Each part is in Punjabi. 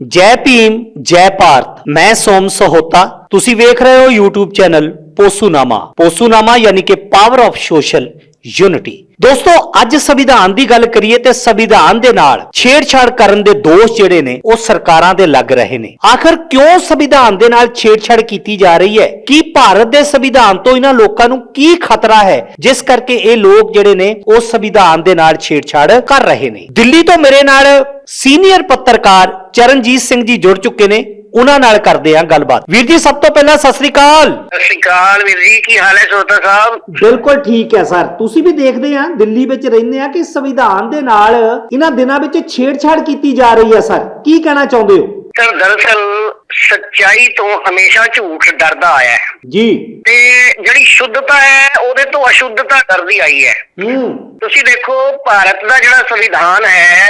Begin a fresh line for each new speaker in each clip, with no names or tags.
ਜੈ ਭੀਮ, ਜੈ ਭਾਰਤ, ਮੈਂ ਸੋਮ ਸਹੋਤਾ। ਤੁਸੀਂ ਵੇਖ ਰਹੇ ਹੋ YouTube ਚੈਨਲ ਪੋਸੂਨਾਮਾ। ਪੋਸੂਨਾਮਾ ਯਾਨੀ ਕਿ ਪਾਵਰ ਆਫ ਸੋਸ਼ਲ ਯੂਨਿਟੀ ਦੋਸਤੋ, ਅੱਜ ਸੰਵਿਧਾਨ ਦੀ ਗੱਲ ਕਰੀਏ ਤੇ ਸੰਵਿਧਾਨ ਦੇ ਨਾਲ ਛੇੜਛਾੜ ਕਰਨ ਦੇ ਦੋਸ਼ ਜਿਹੜੇ ਨੇ, ਉਹ ਸਰਕਾਰਾਂ ਦੇ ਲੱਗ ਰਹੇ ਨੇ। ਆਖਰ ਕਿਉਂ ਸੰਵਿਧਾਨ ਦੇ ਨਾਲ ਛੇੜਛਾੜ ਕੀਤੀ ਜਾ ਰਹੀ ਹੈ? ਕੀ ਭਾਰਤ ਦੇ ਸੰਵਿਧਾਨ ਤੋਂ ਇਹਨਾਂ ਲੋਕਾਂ ਨੂੰ ਕੀ ਖਤਰਾ ਹੈ? ਜਿਸ ਕਰਕੇ ਇਹ ਲੋਕ ਜਿਹੜੇ ਨੇ, ਉਹ ਸੰਵਿਧਾਨ ਦੇ ਨਾਲ ਛੇੜਛਾੜ ਕਰ ਰਹੇ ਨੇ। ਦਿੱਲੀ ਤੋਂ ਮੇਰੇ ਨਾਲ ਸੀਨੀਅਰ ਪੱਤਰਕਾਰ ਚਰਨਜੀਤ ਸਿੰਘ ਜੀ ਜੁੜ ਚੁੱਕੇ ਨੇ। ਉਹਨਾਂ ਨਾਲ ਕਰਦੇ ਹਾਂ ਗੱਲਬਾਤ। ਵੀਰ ਜੀ ਸਭ ਤੋਂ ਪਹਿਲਾਂ ਸਤਿ ਸ੍ਰੀ ਅਕਾਲ।
ਸਤਿ ਸ਼੍ਰੀ ਅਕਾਲ ਵੀਰ ਜੀ ਕੀ ਹਾਲ ਹੈ ਸੋਤਾ ਸਾਹਿਬ?
ਬਿਲਕੁਲ ਠੀਕ ਹੈ ਸਰ। ਤੁਸੀਂ ਵੀ ਦੇਖਦੇ ਆ ਦਿੱਲੀ ਵਿੱਚ ਰਹਿੰਦੇ ਆ ਕਿ ਸੰਵਿਧਾਨ ਦੇ ਨਾਲ ਇਹਨਾਂ ਦਿਨਾਂ ਵਿੱਚ ਛੇੜਛਾੜ ਕੀਤੀ ਜਾ ਰਹੀ ਹੈ ਸਰ। ਕੀ ਕਹਿਣਾ ਚਾਹੁੰਦੇ ਹੋ?
ਸਰ ਦਰਅਸਲ ਸੱਚਾਈ ਤੋਂ ਹਮੇਸ਼ਾ ਝੂਠ ਡਰਦਾ ਆਇਆ ਹੈ।
ਜੀ।
ਤੇ ਜਿਹੜੀ ਸ਼ੁੱਧਤਾ ਹੈ ਉਹਦੇ ਤੋਂ ਅਸ਼ੁੱਧਤਾ ਡਰਦੀ ਆਈ ਹੈ।
ਹੂੰ।
ਤੁਸੀਂ ਦੇਖੋ ਭਾਰਤ ਦਾ ਜਿਹੜਾ ਸੰਵਿਧਾਨ ਹੈ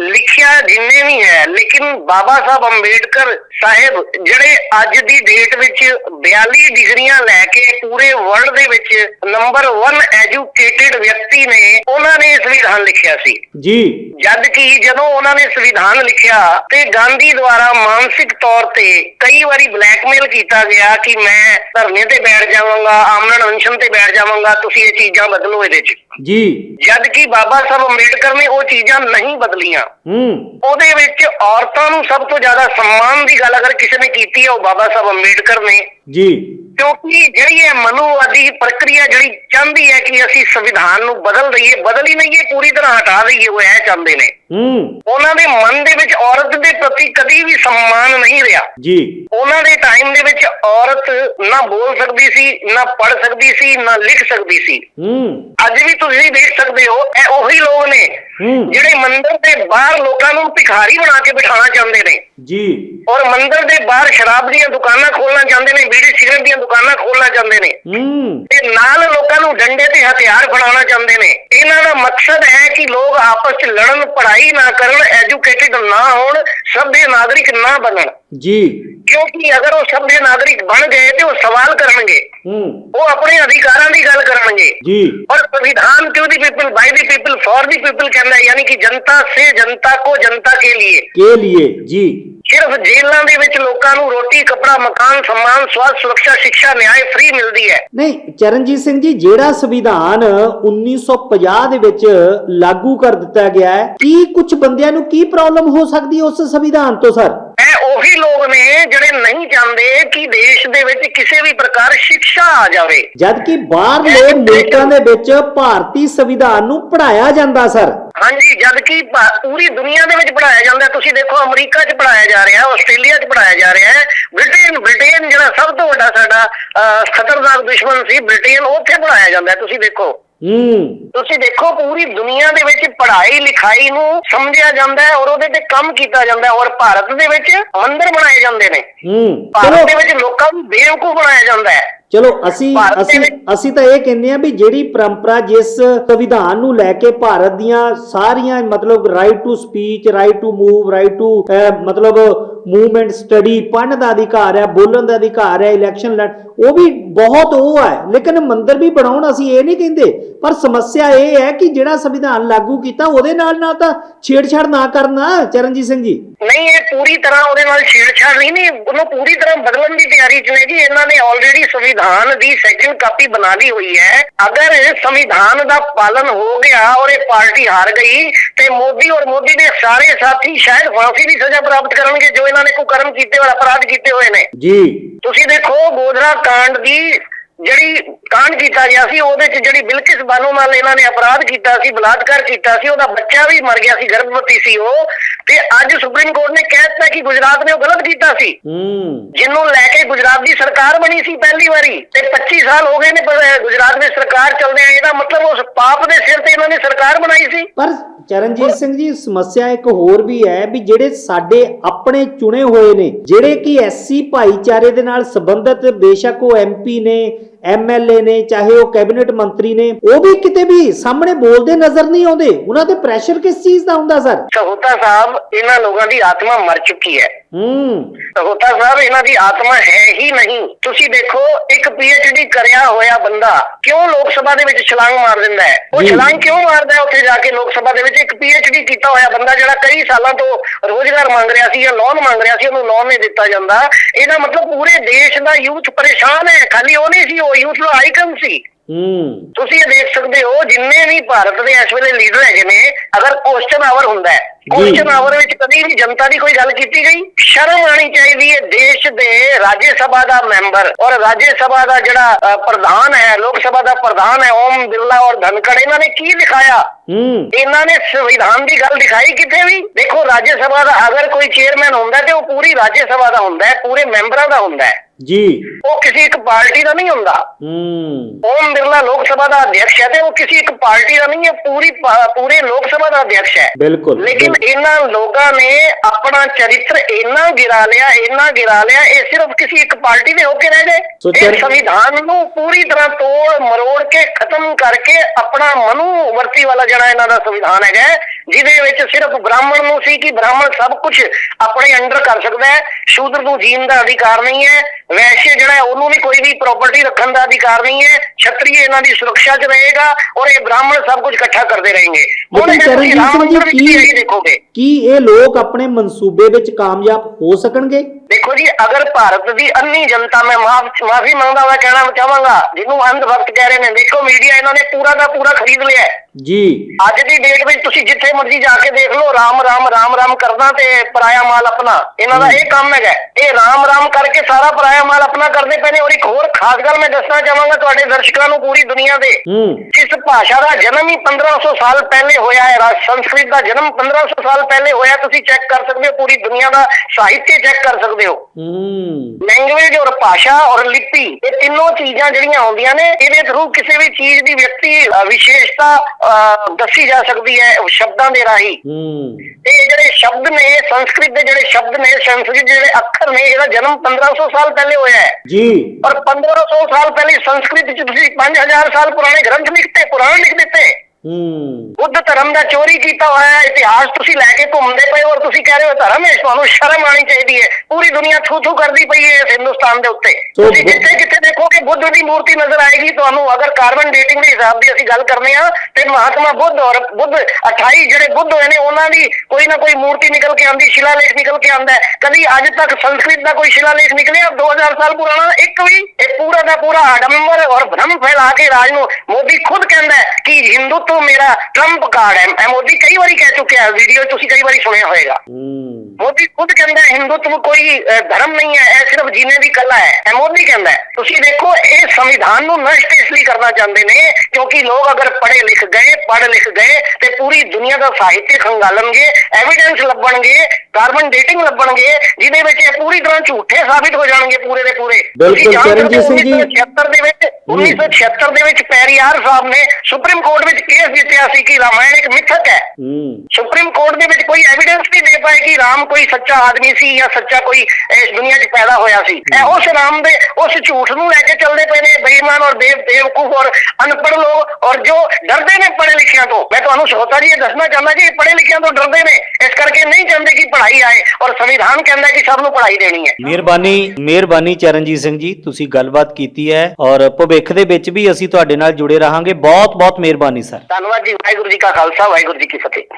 ਲਿਖਿਆ ਜਿੰਨੇ ਵੀ ਹੈ ਲੇਕਿਨ ਬਾਬਾ ਸਾਹਿਬ ਅੰਬੇਡਕਰ ਸਾਹਿਬ ਜਿਹੜੇ ਅੱਜ ਦੀ ਡੇਟ ਵਿੱਚ 42 ਡਿਗਰੀਆਂ ਲੈ ਕੇ ਪੂਰੇ ਵਰਲਡ ਦੇ ਵਿੱਚ ਨੰਬਰ 1 ਐਜੂਕੇਟਿਡ ਵਿਅਕਤੀ ਨੇ ਉਹਨਾਂ ਨੇ ਸੰਵਿਧਾਨ ਲਿਖਿਆ ਸੀ।
ਜੀ।
ਜਦ ਕਿ ਜਦੋਂ ਉਹਨਾਂ ਨੇ ਸੰਵਿਧਾਨ ਲਿਖਿਆ ਤੇ ਗਾਂਧੀ ਦੁਆਰਾ ਮਾਨਸਿਕ ਤੌਰ ਤੇ ਕਈ ਵਾਰੀ ਬਲੈਕਮੇਲ ਕੀਤਾ ਗਿਆ ਕਿ ਮੈਂ ਧਰਨੇ ਤੇ ਬੈਠ ਜਾਵਾਂਗਾ ਆਮਰਣ ਅਨਸ਼ਨ ਤੇ ਬੈਠ ਜਾਵਾਂਗਾ ਤੁਸੀਂ ਇਹ ਚੀਜ਼ਾਂ ਬਦਲੋ ਇਹਦੇ 'ਚ।
ਜੀ।
ਜਦ ਕਿ ਬਾਬਾ ਸਾਹਿਬ ਅੰਬੇਡਕਰ ਨੇ ਉਹ ਚੀਜ਼ਾਂ ਨਹੀਂ ਬਦਲੀਆਂ।
ਹੂੰ।
ਉਹਦੇ ਵਿੱਚ ਔਰਤਾਂ ਨੂੰ ਸਭ ਤੋਂ ਜ਼ਿਆਦਾ ਸਨਮਾਨ ਦੀ ਗੱਲ ਅਗਰ ਕਿਸੇ ਨੇ ਕੀਤੀ ਹੈ ਉਹ ਬਾਬਾ ਸਾਹਿਬ ਅੰਬੇਡਕਰ ਨੇ
ਜੀ।
ਕਿਉਂਕਿ ਜਿਹੜੀ ਇਹ ਮਨੂਵਾਦੀ ਪ੍ਰਕਿਰਿਆ ਜਿਹੜੀ ਚਾਹੁੰਦੀ ਹੈ ਕਿ ਅਸੀਂ ਸੰਵਿਧਾਨ ਨੂੰ ਬਦਲ ਦਈਏ ਬਦਲ ਹੀ ਨਹੀਂ ਇਹ ਪੂਰੀ ਤਰ੍ਹਾਂ ਹਟਾ ਦਈਏ ਉਹ ਇਹ ਚਾਹੁੰਦੇ ਨੇ।
ਹੂੰ।
ਉਹਨਾਂ ਦੇ ਮਨ ਦੇ ਵਿੱਚ ਔਰਤ ਦੇ ਪ੍ਰਤੀ ਕਦੀ ਵੀ ਸਨਮਾਨ ਨਹੀਂ ਰਿਹਾ।
ਜੀ।
ਉਹਨਾਂ ਦੇ ਟਾਈਮ ਦੇ ਵਿੱਚ ਔਰਤ ਨਾ ਬੋਲ ਸਕਦੀ ਸੀ ਨਾ ਪੜ ਸਕਦੀ ਸੀ ਨਾ ਲਿਖ ਸਕਦੀ ਸੀ।
ਹੂੰ।
ਅੱਜ ਵੀ ਤੁਸੀਂ ਦੇਖ ਸਕਦੇ ਹੋ ਇਹ ਉਹੀ ਲੋਕ ਨੇ ਜਿਹੜੇ ਮੰਦਿਰ ਦੇ ਬਾਹਰ ਲੋਕਾਂ ਨੂੰ ਭਿਖਾਰੀ ਬਣਾ ਕੇ ਬਿਠਾਉਣਾ ਚਾਹੁੰਦੇ ਨੇ।
ਜੀ।
ਔਰ ਮੰਦਿਰ ਦੇ ਬਾਹਰ ਸ਼ਰਾਬ ਦੀਆਂ ਦੁਕਾਨਾਂ ਖੋਲਣਾ ਚਾਹੁੰਦੇ ਨੇ ਜਿਹੜੀ ਸਿਗਰਟ ਦੀਆਂ ਦੁਕਾਨਾਂ ਖੋਲਣਾ ਚਾਹੁੰਦੇ ਨੇ।
ਹੂੰ।
ਤੇ ਨਾਲ ਲੋਕਾਂ ਨੂੰ ਡੰਡੇ ਤੇ ਹਥਿਆਰ ਫੜਾਉਣਾ ਚਾਹੁੰਦੇ ਨੇ। ਇਹਨਾਂ ਦਾ ਮਕਸਦ ਹੈ ਕਿ ਲੋਕ ਆਪਸ ਵਿੱਚ ਲੜਨ ਪੜਾਈ ਨਾ ਕਰਨ ਐਜੂਕੇਟਿਡ ਨਾ ਹੋਣ ਸਭੇ ਨਾਗਰਿਕ ਨਾ ਬਣਨ।
ਜੀ।
ਕਿਉਂਕਿ ਅਗਰ ਉਹ ਸਭੇ ਨਾਗਰਿਕ ਬਣ ਗਏ ਤੇ ਉਹ ਸਵਾਲ ਕਰਨਗੇ। ਉਹ ਆਪਣੇ ਅਧਿਕਾਰਾਂ ਦੀ ਗੱਲ ਕਰਨਗੇ।
ਜੀ।
ਔਰ ਸੰਵਿਧਾਨ ਕਿਉਂ the people by the people for the people ਕਹਿੰਦਾ ਯਾਨੀ ਕਿ ਜਨਤਾ ਸੇ ਜਨਤਾ ਕੋ ਜਨਤਾ ਕੇ ਲਈ
ਕੇ ਲਈ ਜੀ।
ਸਿਰਫ ਜੇਲ੍ਹਾਂ ਦੇ ਵਿੱਚ ਲੋਕਾਂ ਨੂੰ ਰੋਟੀ, ਕੱਪੜਾ, ਮਕਾਨ ਸਨਮਾਨ ਸਵਾਸਥ ਸੁਰੱਖਿਆ, ਸਿੱਖਿਆ, ਨਿਆਂ ਫ੍ਰੀ ਮਿਲਦੀ ਹੈ।
ਨਹੀਂ, ਚਰਨਜੀਤ ਸਿੰਘ ਜੀ, ਜਿਹੜਾ ਸੰਵਿਧਾਨ 1950 ਦੇ ਵਿੱਚ ਲਾਗੂ ਕਰ ਦਿੱਤਾ ਗਿਆ ਹੈ, ਕੀ ਕੁਝ ਬੰਦਿਆਂ ਨੂੰ ਕੀ ਪ੍ਰੋਬਲਮ ਹੋ ਸਕਦੀ ਉਸ ਸੰਵਿਧਾਨ ਤੋਂ, ਸਰ?
ਉਹੀ ਲੋਕ ਨੇ ਜਿਹੜੇ ਨਹੀਂ ਚਾਹੁੰਦੇ ਕਿ ਦੇਸ਼ ਦੇ ਵਿੱਚ ਕਿਸੇ ਵੀ ਪ੍ਰਕਾਰ ਸਿੱਖਿਆ ਆ ਜਾਵੇ
ਜਦ ਕਿ ਬਾਹਰਲੇ ਮੁਲਕਾਂ ਦੇ ਵਿੱਚ ਭਾਰਤੀ ਸੰਵਿਧਾਨ ਨੂੰ ਪੜਾਇਆ ਜਾਂਦਾ ਸਰ
ਹਾਂਜੀ ਜਦ ਕਿ ਪੂਰੀ ਦੁਨੀਆ ਦੇ ਵਿੱਚ ਪੜਾਇਆ ਜਾਂਦਾ। ਤੁਸੀਂ ਦੇਖੋ ਅਮਰੀਕਾ 'ਚ ਪੜਾਇਆ ਜਾ ਰਿਹਾ ਆਸਟ੍ਰੇਲੀਆ 'ਚ ਪੜਾਇਆ ਜਾ ਰਿਹਾ ਹੈ ਬ੍ਰਿਟੇਨ ਬ੍ਰਿਟੇਨ ਜਿਹੜਾ ਸਭ ਤੋਂ ਵੱਡਾ ਸਾਡਾ ਖਤਰਨਾਕ ਦੁਸ਼ਮਣ ਸੀ ਬ੍ਰਿਟੇਨ ਉੱਥੇ ਪੜਾਇਆ ਜਾਂਦਾ ਤੁਸੀਂ ਦੇਖੋ।
ਹੂੰ।
ਤੁਸੀਂ ਦੇਖੋ ਪੂਰੀ ਦੁਨੀਆ ਦੇ ਵਿੱਚ ਪੜ੍ਹਾਈ ਲਿਖਾਈ ਨੂੰ ਸਮਝਿਆ ਜਾਂਦਾ ਹੈ ਔਰ ਉਹਦੇ ਤੇ ਕੰਮ ਕੀਤਾ ਜਾਂਦਾ ਹੈ ਔਰ ਭਾਰਤ ਦੇ ਵਿੱਚ ਮੰਦਿਰ ਬਣਾਏ ਜਾਂਦੇ ਨੇ।
ਹੂੰ।
ਭਾਰਤ ਦੇ ਵਿੱਚ ਲੋਕਾਂ ਨੂੰ ਬੇਵਕੂਫ ਬਣਾਇਆ ਜਾਂਦਾ ਹੈ।
ਚਲੋ ਅਸੀਂ ਅਸੀਂ ਅਸੀਂ ਤਾਂ ਇਹ ਕਹਿੰਦੇ ਆ ਵੀ ਜਿਹੜੀ ਪਰੰਪਰਾ ਜਿਸ ਸੰਵਿਧਾਨ ਨੂੰ ਲੈ ਕੇ ਭਾਰਤ ਦੀਆਂ ਸਾਰੀਆਂ ਮਤਲਬ right to speech right to move right to ਮਤਲਬ ਮੂਵਮੈਂਟ ਸਟੱਡੀ ਪੜ੍ਹਨ ਦਾ ਅਧਿਕਾਰ ਹੈ ਬੋਲਣ ਦਾ ਅਧਿਕਾਰ ਹੈ ਇਲੈਕਸ਼ਨ ਲੜ ਉਹ ਵੀ ਬਹੁਤ ਉਹ ਹੈ। ਲੇਕਿਨ ਮੰਦਰ ਵੀ ਬਣਾਉਣ ਅਸੀਂ ਇਹ ਨਹੀਂ ਕਹਿੰਦੇ। ਪਰ ਸਮੱਸਿਆ ਇਹ ਹੈ ਕਿ ਜਿਹੜਾ ਸੰਵਿਧਾਨ ਲਾਗੂ ਕੀਤਾ ਉਹਦੇ ਨਾਲ ਨਾਲ ਤਾਂ ਛੇੜਛਾੜ ਨਾ ਕਰਨਾ ਚਰਨਜੀਤ ਸਿੰਘ ਜੀ।
ਨਹੀਂ ਇਹ ਪੂਰੀ ਤਰ੍ਹਾਂ ਉਹਦੇ ਨਾਲ ਛੇੜਛਾੜ ਨਹੀਂ ਨਹੀਂ ਉਹਨੂੰ ਪੂਰੀ ਤਰ੍ਹਾਂ ਬਦਲਣ ਦੀ ਤਿਆਰੀ ਚ ਨੇ ਜੀ ਇਹਨਾਂ ਨੇ ਆਲਰੇਡੀ ਸੰਵਿਧਾਨ ਦੀ ਸੈਕੰਡ ਕਾਪੀ ਬਣਾ ਲਈ ਹੋਈ ਹੈ। ਅਗਰ ਸੰਵਿਧਾਨ ਦਾ ਪਾਲਨ ਹੋ ਗਿਆ ਔਰ ਇਹ ਪਾਰਟੀ ਹਾਰ ਗਈ ਤੇ ਮੋਦੀ ਔਰ ਮੋਦੀ ਦੇ ਸਾਰੇ ਸਾਥੀ ਸ਼ਾਇਦ ਫਾਂਸੀ ਦੀ ਸਜ਼ਾ ਪ੍ਰਾਪਤ ਕਰਨਗੇ ਜੋ ਇਹਨਾਂ ਨੇ ਕੁਕਰਮ ਕੀਤੇ ਔਰ ਅਪਰਾਧ ਕੀਤੇ ਹੋਏ ਨੇ।
ਜੀ।
ਤੁਸੀਂ ਦੇਖੋ ਗੋਧਰਾ ਕਾਂਡ ਦੀ ਜਿਹੜੀ ਕਾਂਡ ਕੀਤਾ ਗਿਆ ਸੀ ਉਹਦੇ ਚ ਜਿਹੜੀ ਬਿਲਕਿਸ ਬਾਨੋ ਨਾਲ ਇਹਨਾਂ ਨੇ ਅਪਰਾਧ ਕੀਤਾ ਸੀ ਬਲਾਤਕਾਰ ਕੀਤਾ ਸੀ ਉਹਦਾ ਬੱਚਾ ਵੀ ਮਰ ਗਿਆ ਸੀ ਗਰਭਵਤੀ ਸੀ ਉਹ। ਤੇ ਅੱਜ ਸੁਪਰੀਮ ਕੋਰਟ ਨੇ ਕਹਿ ਦਿੱਤਾ ਕਿ ਗੁਜਰਾਤ ਨੇ ਉਹ ਗਲਤ ਕੀਤਾ ਸੀ।
ਹੂੰ।
ਜਿਹਨੂੰ ਲੈ ਕੇ ਗੁਜਰਾਤ ਦੀ ਸਰਕਾਰ ਬਣੀ ਸੀ ਪਹਿਲੀ ਵਾਰੀ ਤੇ 25 ਸਾਲ ਹੋ ਗਏ ਨੇ ਪਰ ਗੁਜਰਾਤ ਦੀ ਸਰਕਾਰ ਚੱਲਦੇ ਆ ਇਹਦਾ ਮਤਲਬ ਉਸ ਪਾਪ ਦੇ ਸਿਰ ਤੇ ਇਹਨਾਂ ਨੇ ਸਰਕਾਰ ਬਣਾਈ ਸੀ।
ਪਰ ਚਰਨਜੀਤ ਸਿੰਘ ਜੀ ਸਮੱਸਿਆ ਇੱਕ ਹੋਰ ਵੀ ਹੈ ਵੀ ਜਿਹੜੇ ਸਾਡੇ ਆਪਣੇ ਚੁਣੇ ਹੋਏ ਨੇ ਜਿਹੜੇ ਕਿ ਐਸਸੀ ਭਾਈਚਾਰੇ ਦੇ ਨਾਲ ਸੰਬੰਧਿਤ ਬੇਸ਼ੱਕ ਉਹ ਐਮਪੀ ਨੇ ਐਮਐਲਏ ਨੇ, ਚਾਹੇ ਉਹ ਕੈਬਨਿਟ ਮੰਤਰੀ ਨੇ, ਉਹ ਵੀ ਕਿਤੇ ਵੀ ਸਾਹਮਣੇ ਬੋਲਦੇ ਨਜ਼ਰ ਨਹੀਂ ਆਉਂਦੇ। ਉਹਨਾਂ ਤੇ ਪ੍ਰੈਸ਼ਰ ਕਿਸ ਚੀਜ਼ ਦਾ ਹੁੰਦਾ, ਸਰ?
ਸਹੋਤਾ ਸਾਹਿਬ, ਇਹਨਾਂ ਲੋਕਾਂ ਦੀ ਆਤਮਾ ਮਰ ਚੁੱਕੀ ਹੈ।
ਹੂੰ।
ਸਹੋਤਾ ਸਾਹਿਬ ਇਹਨਾਂ ਦੀ ਆਤਮਾ ਹੈ ਹੀ ਨਹੀਂ। ਤੁਸੀਂ ਦੇਖੋ ਇੱਕ ਡੀ ਕਰਿਆ ਹੋਇਆ ਬੰਦਾ ਕਿਉਂ ਲੋਕ ਸਭਾ ਦੇ ਵਿੱਚ ਛਲਾਂਗ ਮਾਰ ਦਿੰਦਾ ਹੈ? ਉਹ। ਛਲਾਂਗ ਕਿਉਂ ਮਾਰਦਾ ਹੈ ਉੱਥੇ ਜਾ ਕੇ ਲੋਕ ਸਭਾ ਦੇ ਵਿੱਚ? ਇੱਕ ਡੀ ਕੀਤਾ ਹੋਇਆ ਬੰਦਾ ਜਿਹੜਾ ਕਈ ਸਾਲਾਂ ਤੋਂ ਰੋਜ਼ਗਾਰ ਮੰਗ ਰਿਹਾ ਸੀ ਜਾਂ ਲੋਨ ਮੰਗ ਰਿਹਾ ਸੀ ਉਹਨੂੰ ਲੋਨ ਨਹੀਂ ਦਿੱਤਾ ਜਾਂਦਾ। ਇਹਦਾ ਮਤਲਬ ਪੂਰੇ ਦੇਸ਼ ਦਾ ਯੂਥ ਪਰੇਸ਼ਾਨ ਹੈ। ਖਾਲੀ ਉਹ ਨਹੀਂ ਸੀ ਉਹ ਯੂਥ ਦਾ ਆਈਕਨ ਸੀ।
ਹੂੰ।
ਤੁਸੀਂ ਇਹ ਦੇਖ ਸਕਦੇ ਹੋ ਜਿੰਨੇ ਵੀ ਭਾਰਤ ਦੇ ਇਸ ਵੇਲੇ ਲੀਡਰ ਹੈਗੇ ਨੇ ਅਗਰ ਕੁਐਸਚਨ ਆਵਰ ਹੁੰਦਾ ਹੈ। ਕੁਐਸਚਨ ਆਵਰ ਵਿੱਚ ਕਦੀ ਵੀ ਜਨਤਾ ਦੀ ਕੋਈ ਗੱਲ ਕੀਤੀ ਗਈ? ਸ਼ਰਮ ਆਣੀ ਚਾਹੀਦੀ ਹੈ ਦੇਸ਼ ਦੇ ਰਾਜ ਸਭਾ ਦਾ ਮੈਂਬਰ ਔਰ ਰਾਜ ਸਭਾ ਦਾ ਜਿਹੜਾ ਪ੍ਰਧਾਨ ਹੈ ਲੋਕ ਸਭਾ ਦਾ ਪ੍ਰਧਾਨ ਹੈ ਓਮ ਬਿਰਲਾ ਔਰ ਧਨਖੜ ਇਹਨਾਂ ਨੇ ਕੀ ਦਿਖਾਇਆ
ਹੂੰ।
ਇਹਨਾਂ ਨੇ ਸੰਵਿਧਾਨ ਦੀ ਗੱਲ ਦਿਖਾਈ ਕਿੱਥੇ ਵੀ? ਦੇਖੋ ਰਾਜ ਸਭਾ ਦਾ ਅਗਰ ਕੋਈ ਚੇਅਰਮੈਨ ਹੁੰਦਾ ਤੇ ਉਹ ਪੂਰੀ ਰਾਜ ਸਭਾ ਦਾ ਹੁੰਦਾ ਹੈ ਪੂਰੇ ਮੈਂਬਰਾਂ ਦਾ ਹੁੰਦਾ ਹੈ।
ਜੀ।
ਉਹ ਕਿਸੇ ਇੱਕ ਪਾਰਟੀ ਦਾ ਨਹੀਂ ਹੁੰਦਾ।
ਹੂੰ।
ਓਮ ਬਿਰਲਾ ਲੋਕ ਸਭਾ ਦਾ ਅਧਿਕਸ਼ ਹੈ ਤੇ ਉਹ ਕਿਸੇ ਇੱਕ ਪਾਰਟੀ ਦਾ ਨਹੀਂ ਹੈ ਪੂਰੀ ਪੂਰੇ ਲੋਕ ਸਭਾ ਦਾ ਅਧਿਕਸ਼ ਹੈ।
ਬਿਲਕੁਲ
ਲੇਕਿਨ ਇਹਨਾਂ ਲੋਕਾਂ ਨੇ ਆਪਣਾ ਚਰਿੱਤਰ ਇੰਨਾ ਗਿਰਾ ਲਿਆ ਇੰਨਾ ਗਿਰਾ ਲਿਆ ਇਹ ਸਿਰਫ ਕਿਸੇ ਇੱਕ ਪਾਰਟੀ ਦੇ ਹੋ ਕੇ ਰਹਿ ਗਏ। ਇਹ ਸੰਵਿਧਾਨ ਨੂੰ ਪੂਰੀ ਤਰ੍ਹਾਂ ਤੋੜ ਮਰੋੜ ਕੇ ਖਤਮ ਕਰਕੇ ਆਪਣਾ ਮਨੂ ਵਰਤੀ ਵਾਲਾ ਜਿਹੜਾ ਇਹਨਾਂ ਦਾ ਸੰਵਿਧਾਨ ਹੈਗਾ ਜਿਹਦੇ ਵਿੱਚ ਸਿਰਫ ਬ੍ਰਾਹਮਣ ਨੂੰ ਸੀ ਕਿ ਬ੍ਰਾਹਮਣ ਸਭ ਕੁਝ ਆਪਣੇ ਅੰਡਰ ਕਰ ਸਕਦਾ ਹੈ ਸ਼ੂਦਰ ਨੂੰ ਜੀਣ ਦਾ ਅਧਿਕਾਰ ਨਹੀਂ ਹੈ ਵੈਸ਼ਯ ਜਿਹੜਾ ਉਹਨੂੰ ਵੀ ਕੋਈ ਵੀ ਪ੍ਰਾਪਰਟੀ ਰੱਖਣ ਦਾ ਅਧਿਕਾਰ ਨਹੀਂ ਹੈ ਛਤਰੀ ਇਹਨਾਂ ਦੀ ਸੁਰੱਖਿਆ 'ਚ ਰਹੇਗਾ ਔਰ ਇਹ ਬ੍ਰਾਹਮਣ ਸਭ ਕੁਝ ਇਕੱਠਾ ਕਰਦੇ ਰਹਿਣਗੇ। ਹੁਣ ਇਹ ਰਾਮ ਮੰਦਿਰ ਵਿੱਚ
ਕੀ
ਦੇਖੋਗੇ।
ਕੀ ਇਹ ਲੋਕ ਆਪਣੇ ਮਨਸੂਬੇ ਵਿੱਚ ਕਾਮਯਾਬ ਹੋ ਸਕਣਗੇ?
ਦੇਖੋ ਜੀ ਅਗਰ ਭਾਰਤ ਦੀ ਅੰਨੀ ਜਨਤਾ ਮੈਂ ਮਾਫੀ ਮੰਗਦਾ ਹੋਇਆ ਕਹਿਣਾ ਚਾਹਾਂਗਾ ਜਿਹਨੂੰ ਅੰਧ ਭਗਤ ਕਹਿ ਰਹੇ ਨੇ ਦੇਖੋ ਮੀਡੀਆ ਇਹਨਾਂ ਨੇ ਪੂਰਾ ਦਾ ਪੂਰਾ ਖਰੀਦ ਲਿਆ ਹੈ।
ਜੀ।
ਅੱਜ ਦੀ ਡੇਟ ਵਿੱਚ ਤੁਸੀਂ ਜਿੱਥੇ ਮਰਜ਼ੀ ਜਾ ਕੇ ਦੇਖ ਲਓ ਰਾਮ ਰਾਮ ਰਾਮ ਰਾਮ ਕਰਨਾ ਤੇ ਪਰਾਇਆ ਮਾਲ ਆਪਣਾ। ਇਹਨਾਂ ਦਾ ਇਹ ਕੰਮ ਹੈਗਾ ਇਹ ਰਾਮ ਰਾਮ ਕਰਕੇ ਸਾਰਾ ਪਰਾਇਆ ਮਾਲ ਆਪਣਾ ਕਰਦੇ ਪਏ ਨੇ। ਔਰ ਇੱਕ ਹੋਰ ਖਾਸ ਗੱਲ ਮੈਂ ਦੱਸਣਾ ਚਾਹਾਂਗਾ ਤੁਹਾਡੇ ਦਰਸ਼ਕਾਂ ਨੂੰ ਪੂਰੀ ਦੁਨੀਆ ਦੇ।
ਹੂੰ।
ਇਸ ਭਾਸ਼ਾ ਦਾ ਜਨਮ ਹੀ 1500 ਸਾਲ ਪਹਿਲੇ ਹੋਇਆ ਹੈ। ਸੰਸਕ੍ਰਿਤ ਦਾ ਜਨਮ 1500 ਸਾਲ ਪਹਿਲੇ ਹੋਇਆ। ਤੁਸੀਂ ਚੈੱਕ ਕਰ ਸਕਦੇ ਹੋ ਪੂਰੀ ਦੁਨੀਆ ਦਾ ਸਾਹਿਤ ਚੈੱਕ ਕਰ ਸਕਦੇ ਹੋ।
ਹੂੰ।
ਲੈਂਗੁਏਜ ਔਰ ਭਾਸ਼ਾ ਔਰ ਲਿਪੀ ਇਹ ਤਿੰਨੋਂ ਚੀਜ਼ਾਂ ਜਿਹੜੀਆਂ ਆਉਂਦੀਆਂ ਨੇ ਇਹਦੇ ਥਰੂ ਕਿਸੇ ਵੀ ਚੀਜ਼ ਦੀ ਵਿਅਕਤੀ ਵਿਸ਼ੇਸ਼ਤਾ ਦੱਸੀ ਜਾ ਸਕਦੀ ਹੈ ਸ਼ਬਦਾਂ ਦੇ ਰਾਹੀਂ। ਇਹ ਜਿਹੜੇ ਸ਼ਬਦ ਨੇ ਸੰਸਕ੍ਰਿਤ ਦੇ ਜਿਹੜੇ ਸ਼ਬਦ ਨੇ ਸੰਸਕ੍ਰਿਤ ਜਿਹੜੇ ਅੱਖਰ ਨੇ ਇਹਦਾ ਜਨਮ 1500 ਸਾਲ ਪਹਿਲੇ ਹੋਇਆ ਹੈ।
ਜੀ।
ਔਰ 1500 ਸਾਲ ਪਹਿਲੇ ਸੰਸਕ੍ਰਿਤ ਚ ਤੁਸੀਂ 5000 ਸਾਲ ਪੁਰਾਣੇ ਗ੍ਰੰਥ ਲਿਖਤੇ ਪੁਰਾਣ ਲਿਖ ਦਿੱਤੇ। ਬੁੱਧ ਧਰਮ ਦਾ ਚੋਰੀ ਕੀਤਾ ਹੋਇਆ ਹੈ ਇਤਿਹਾਸ ਤੁਸੀਂ ਲੈ ਕੇ ਘੁੰਮਦੇ ਪਏ ਹੋ ਔਰ ਤੁਸੀਂ ਕਹਿ ਰਹੇ ਹੋ ਧਰਮ ਹੈ ਤੁਹਾਨੂੰ ਸ਼ਰਮ ਆਣੀ ਚਾਹੀਦੀ ਹੈ। ਪੂਰੀ ਦੁਨੀਆ ਥੂ ਥੂ ਕਰਦੀ ਪਈ ਹੈ ਇਸ ਹਿੰਦੁਸਤਾਨ ਦੇ ਉੱਤੇ। ਤੁਸੀਂ ਜਿੱਥੇ ਜਿੱਥੇ ਦੇਖੋਗੇ ਬੁੱਧ ਦੀ ਮੂਰਤੀ ਨਜ਼ਰ ਆਏਗੀ ਤੁਹਾਨੂੰ ਅਗਰ ਕਾਰਬਨ ਡੇਟਿੰਗ ਦੇ ਹਿਸਾਬ ਦੀ ਅਸੀਂ ਗੱਲ ਕਰਨੇ ਆ ਤੇ ਮਹਾਤਮਾ ਬੁੱਧ ਔਰ ਬੁੱਧ 28 ਜਿਹੜੇ ਬੁੱਧ ਹੋਏ ਨੇ ਉਹਨਾਂ ਦੀ ਕੋਈ ਨਾ ਕੋਈ ਮੂਰਤੀ ਨਿਕਲ ਕੇ ਆਂਦੀ ਸ਼ਿਲਾਲੇਖ ਨਿਕਲ ਕੇ ਆਂਦਾ ਹੈ। ਕਦੀ ਅੱਜ ਤੱਕ ਸੰਸਕ੍ਰਿਤ ਦਾ ਕੋਈ ਸ਼ਿਲਾਲੇਖ ਨਿਕਲਿਆ? 2000 ਸਾਲ ਪੁਰਾਣਾ ਇੱਕ ਵੀ? ਇਹ ਪੂਰਾ ਦਾ ਪੂਰਾ ਆਡੰਬਰ ਔਰ ਭ੍ਰਮ ਫੈਲਾ ਕੇ ਰਾਜ ਨੂੰ ਮੋਦੀ ਖੁਦ ਕਹਿੰਦਾ ਕਿ ਹਿੰਦੂਤਵ ਮੇਰਾ ਟਰੰਪ ਕਾਰਡ ਹੈ। ਮੋਦੀ ਕਈ ਵਾਰੀ ਕਹਿ ਚੁੱਕਿਆ ਹੈ ਵੀਡੀਓ ਤੁਸੀਂ ਕਈ ਵਾਰੀ ਸੁਣਿਆ ਹੋਵੇਗਾ ਮੋਦੀ ਖੁਦ ਕਹਿੰਦਾ ਹਿੰਦੂਤਵ ਕੋਈ ਧਰਮ ਨਹੀਂ ਹੈ ਇਹ ਸਿਰਫ ਜੀਣੇ ਦੀ ਕਲਾ ਹੈ। ਮੋਦੀ ਕਹਿੰਦਾ ਤੁਸੀਂ ਦੇਖੋ ਇਹ ਸੰਵਿਧਾਨ ਨੂੰ ਨਸ਼ਟ ਇਸ ਲਈ ਕਰਨਾ ਚਾਹੁੰਦੇ ਨੇ ਕਿਉਂਕਿ ਲੋਕ ਅਗਰ ਪੜ੍ਹੇ ਲਿਖ ਗਏ ਪੜ੍ਹ ਲਿਖ ਗਏ ਤੇ ਪੂਰੀ ਦੁਨੀਆ ਦਾ ਸਾਹਿਤਿਕ ਖੰਗਾਲਣਗੇ ਐਵੀਡੈਂਸ ਲੱਭਣਗੇ ਕਾਰਬਨ ਡੇਟਿੰਗ ਲੱਭਣਗੇ ਜਿਹਦੇ ਵਿੱਚ ਇਹ ਪੂਰੀ ਤਰ੍ਹਾਂ ਝੂਠੇ ਸਾਬਿਤ ਹੋ ਜਾਣਗੇ ਪੂਰੇ ਦੇ ਪੂਰੇ।
ਬਿਲਕੁਲ,
ਤੁਸੀਂ ਜਾਣਦੇ ਹੋ
ਚਰਨਜੀਤ ਸਿੰਘ ਜੀ।
1976 ਦੇ ਵਿੱਚ 1976 ਦੇ ਵਿੱਚ ਪੈਰੀਆਰ ਸਾਹਿਬ ਨੇ ਸੁਪਰੀਮ ਕੋਰਟ ਵਿੱਚ ਕੇਸ ਜਿੱਤਿਆ ਸੀ ਕਿ ਰਾਮਾਇਣ ਇੱਕ ਮਿਥਕ ਹੈ।
ਹੂੰ।
ਸੁਪਰੀਮ ਕੋਰਟ ਦੇ ਵਿੱਚ ਕੋਈ ਐਵੀਡੈਂਸ ਨਹੀਂ ਦੇ ਪਾਏ ਕਿ ਰਾਮ ਕੋਈ ਸੱਚਾ ਆਦਮੀ ਸੀ ਜਾਂ ਸੱਚਾ ਕੋਈ ਇਸ ਦੁਨੀਆ 'ਚ ਪੈਦਾ ਹੋਇਆ ਸੀ। ਇਹ ਉਸ ਰਾਮ ਦੇ ਉਸ ਝੂਠ ਨੂੰ ਲੈ ਕੇ ਚੱਲਦੇ ਪਏ ਨੇ ਬੇਈਮਾਨ ਔਰ ਬੇਵ ਬੇਵਕੂਫ ਔਰ ਅਨਪੜ੍ਹ ਲੋਕ ਔਰ ਜੋ ਡਰਦੇ ਨੇ ਪੜ੍ਹੇ ਲਿਖਿਆਂ ਤੋਂ। ਮੈਂ ਤੁਹਾਨੂੰ ਸੋਤਾ ਜੀ ਇਹ ਦੱਸਣਾ ਚਾਹੁੰਦਾ ਕਿ ਪੜ੍ਹੇ ਲਿਖਿਆਂ ਤੋਂ ਡਰਦੇ ਨੇ। ਇਸ ਕਰਕੇ ਨਹੀਂ ਚਾਹੁੰਦੇ ਕਿ ਪੜ੍ਹਾਈ ਆਏ ਔਰ ਸੰਵਿਧਾਨ ਕਹਿੰਦਾ ਕਿ ਸਭ ਨੂੰ ਪੜ੍ਹਾਈ ਦੇਣੀ ਹੈ।
ਮਿਹਰਬਾਨੀ ਮਿਹਰਬਾਨੀ ਚਰਨਜੀਤ ਸਿੰਘ ਜੀ ਤੁਸੀਂ ਗੱਲਬਾਤ ਕੀਤੀ ਹੈ ਔਰ ਭਵਿੱਖ ਦੇ ਵਿੱਚ ਵੀ ਅਸੀਂ ਤੁਹਾਡੇ ਨਾਲ ਜੁੜੇ ਰਹਾਂਗੇ। ਬਹੁਤ ਬਹੁਤ ਮਿਹਰਬਾਨੀ ਸਰ।
ਧੰਨਵਾਦ ਜੀ ਵਾਹਿਗੁਰੂ ਜੀ ਕਾ ਖਾਲਸਾ ਵਾਹਿਗੁਰੂ ਜੀ ਕੀ ਫਤਿਹ।